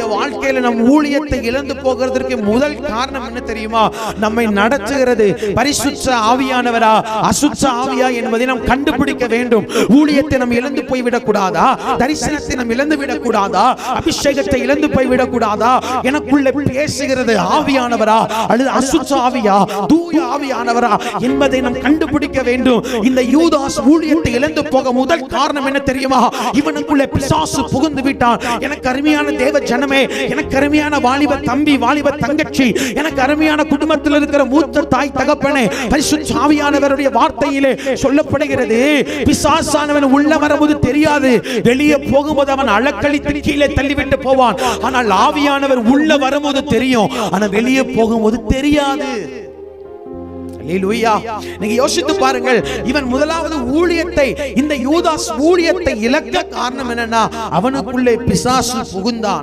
வாழ்க்கையில நம் ஊழியத்தை இழந்து போகிறதற்கு முதல் காரணம் என்ன தெரியுமா? நம்மை நடத்துகிறது பரிசுத்த ஆவியானவரா? அசுத்த ஆவியா என்பதை நாம் கண்டுபிடிக்க வேண்டும். ஊழியத்தை நாம் இழந்து போய் விடக்கூடாதா தரிசனத்தை நாம் இழந்து விடக்கூடாதா? அபிஷேகத்தை இழந்து போய் விடக்கூடாதா எனக்குள்ள பேசுகிறது ஆவியானவரா அல்லது அசுத்த ஆவியா தூய ஆவியானவரா என்பதை நாம் கண்டுபிடிக்க வேண்டும். இந்த யூதாஸ் ஊழியத்தை இழந்து போக முதல் காரணம் என்ன தெரியுமா? இவனுக்குள்ள பிசாசு புகுந்து விட்டான். எனக்கு அருமையான தேவ ஜன ஜனமே எனக்கு அருமையான வாலிப தம்பி வாலிப தங்கச்சி எனக்கு அருமையான குடும்பத்தில் இருக்கிற மூத்த தாய் தகப்பனே பரிசுத்த ஆவியானவருடைய வார்த்தையிலே சொல்லப்படுகிறது பிசாசானவன் உள்ள வரும்போது தெரியாது வெளியே போகும்போது அவன் அலக்களித்து கீழே தள்ளிவிட்டு போவான் ஆனால் ஆவியானவர் உள்ள வரும்போது தெரியும் ஆனா வெளியே போகும்போது தெரியாது நீங்க யோசித்து பாருங்கள் இவன் முதலாவது ஊழியத்தை இந்த யூதாஸ் ஊழியத்தை இழக்க காரணம் என்னன்னா அவனுக்குள்ளே பிசாசு புகுந்தான்